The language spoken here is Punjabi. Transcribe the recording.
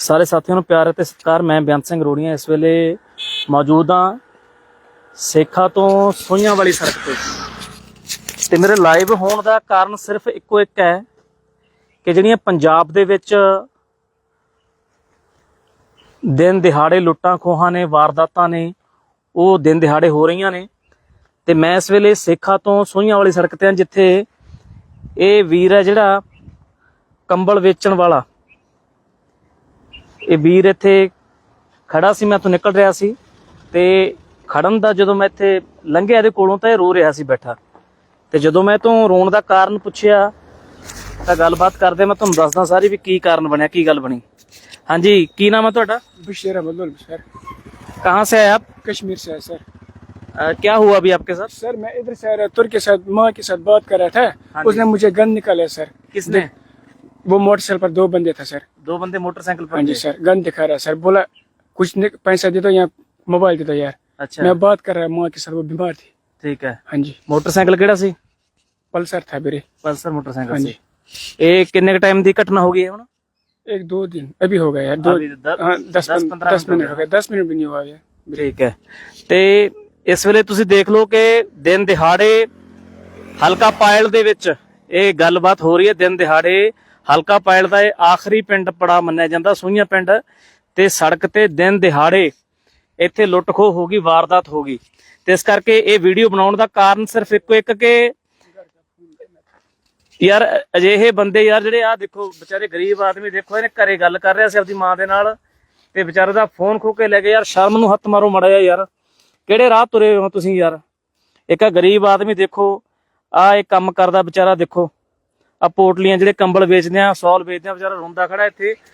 ਸਾਰੇ ਸਾਥੀਆਂ ਨੂੰ ਪਿਆਰ ਅਤੇ ਸਤਿਕਾਰ, ਮੈਂ ਬੇਅੰਤ ਸਿੰਘ ਰੋੜੀਆਂ ਇਸ ਵੇਲੇ ਮੌਜੂਦ ਹਾਂ ਸੇਖਾ ਤੋਂ ਸੋਈਆਂ ਵਾਲੀ ਸੜਕ ਤੇ। ਤੇ ਮੇਰੇ ਲਾਈਵ ਹੋਣ ਦਾ ਕਾਰਨ ਸਿਰਫ ਇੱਕੋ ਇੱਕ ਹੈ ਕਿ ਜਿਹੜੀਆਂ ਪੰਜਾਬ ਦੇ ਵਿੱਚ ਦਿਨ ਦਿਹਾੜੇ ਲੁੱਟਾਂ ਖੋਹਾਂ ਨੇ, ਵਾਰਦਾਤਾਂ ਨੇ, ਉਹ ਦਿਨ ਦਿਹਾੜੇ ਹੋ ਰਹੀਆਂ ਨੇ। ਤੇ ਮੈਂ ਇਸ ਵੇਲੇ ਸੇਖਾ ਤੋਂ ਸੋਈਆਂ ਵਾਲੀ ਸੜਕ ਤੇ ਹਾਂ, ਜਿੱਥੇ ਇਹ ਵੀਰ ਹੈ ਜਿਹੜਾ ਕੰਬਲ ਵੇਚਣ ਵਾਲਾ। ਇਹ ਵੀਰ ਇੱਥੇ ਖੜਾ ਸੀ ਮੈਂ ਤੋਂ ਨਿਕਲ ਰਿਹਾ ਸੀ ਤੇ ਖੜਨ ਦਾ ਜਦੋਂ ਮੈਂ ਇੱਥੇ ਲੰਘਿਆ ਇਹਦੇ ਕੋਲੋਂ ਤਾਂ ਇਹ ਰੋ ਰਿਹਾ ਸੀ ਬੈਠਾ ਤੇ ਜਦੋਂ ਮੈਂ ਤੋਂ ਰੋਣ ਦਾ ਕਾਰਨ ਪੁੱਛਿਆ ਤਾਂ ਗੱਲਬਾਤ ਕਰਦੇ ਮੈਂ ਤੁਹਾਨੂੰ ਦੱਸਦਾ ਸਾਰੀ ਵੀ ਕੀ ਕਾਰਨ ਬਣਿਆ ਕੀ ਗੱਲ ਬਣੀ ਹਾਂਜੀ ਕੀ ਨਾਮ ਹੈ ਤੁਹਾਡਾ बशीर अहमद सर कहाँ से आए आप कश्मीर से है सर अ, क्या हुआ अभी आपके साथ सर मैं इधर से आ रहा तुर्क के साथ माँ के साथ बात कर रहा था हाँ जी। उसने मुझे गन निकाला सर किसने वो मोटरसाइकिल पर दो बंदे था सर दो बंदे मोटरसाइकिल हाँ पर जी थे सर गन दिखा रहा सर बोला कुछ नि- पैसा दे दो या मोबाइल दे दो यार अच्छा मैं बात कर रहा माँ के साथ वो बीमार थी ठीक है हाँ जी ਮੋਟਰਸਾਈਕਲ ਕਿਹੜਾ ਸੀ पल्सर था मेरे ਪਲਸਰ ਮੋਟਰਸਾਈਕਲ हाँ ਸੀ जी ਇਹ ਕਿੰਨੇ ਕ ਟਾਈਮ ਦੀ ਘਟਨਾ ਹੋ ਗਈ ਹੈ ਹੁਣ एक दो दिन अभी हो गया यार दो अभी द- हाँ दस दस पन- पंद्रह दस मिनट हो मिनट हो गए दस मिनट भी नहीं हुआ यार ਠੀਕ ਹੈ ਤੇ ਇਸ ਵੇਲੇ ਤੁਸੀਂ ਦੇਖ ਲਓ ਕਿ ਦਿਨ ਦਿਹਾੜੇ ਹਲਕਾ ਪਾਇਲ ਦੇ ਵਿੱਚ ਇਹ ਗੱਲਬਾਤ ਹੋ ਰਹੀ ਹੈ ਦਿਨ ਦਿਹਾੜੇ ਹਲਕਾ ਪਾਇਲ ਦਾ ਇਹ ਆਖਰੀ ਪਿੰਡ ਪੜਾ ਮੰਨਿਆ ਜਾਂਦਾ, ਸੂਈਆਂ ਪਿੰਡ ਤੇ ਸੜਕ ਤੇ ਦਿਨ ਦਿਹਾੜੇ ਇੱਥੇ ਲੁੱਟ ਹੋ ਗਈ, ਵਾਰਦਾਤ ਹੋ ਗਈ। ਤੇ ਇਸ ਕਰਕੇ ਇਹ ਵੀਡੀਓ ਬਣਾਉਣ ਦਾ ਕਾਰਨ ਸਿਰਫ ਇੱਕੋ ਇੱਕ ਕਿ ਯਾਰ ਅਜਿਹੇ ਬੰਦੇ ਯਾਰ ਜਿਹੜੇ ਆ ਦੇਖੋ, ਵਿਚਾਰੇ ਗਰੀਬ ਆਦਮੀ ਦੇਖੋ, ਇਹਨੇ ਘਰੇ ਗੱਲ ਕਰ ਰਿਹਾ ਸੀ ਆਪਦੀ ਮਾਂ ਦੇ ਨਾਲ ਤੇ ਵਿਚਾਰੇ ਦਾ ਫੋਨ ਖੋ ਕੇ ਲੈ ਗਏ, ਯਾਰ ਸ਼ਰਮ ਨੂੰ ਹੱਥ ਮਾਰੋ ਮੜਿਆ ਯਾਰ। ਕਿਹੜੇ ਰਾਹ ਤੁਰੇ ਹੋ ਤੁਸੀਂ ਯਾਰ? ਇੱਕ ਗਰੀਬ ਆਦਮੀ ਦੇਖੋ ਆ ਇਹ ਕੰਮ ਕਰਦਾ ਵਿਚਾਰਾ ਦੇਖੋ। ਆ ਪੋਟਲੀਆਂ ਜਿਹੜੇ ਕੰਬਲ ਵੇਚਦੇ ਆ, ਸੌਲ ਵੇਚਦੇ ਆ, ਵਿਚਾਰਾ ਰੋਂਦਾ ਖੜਾ ਇੱਥੇ।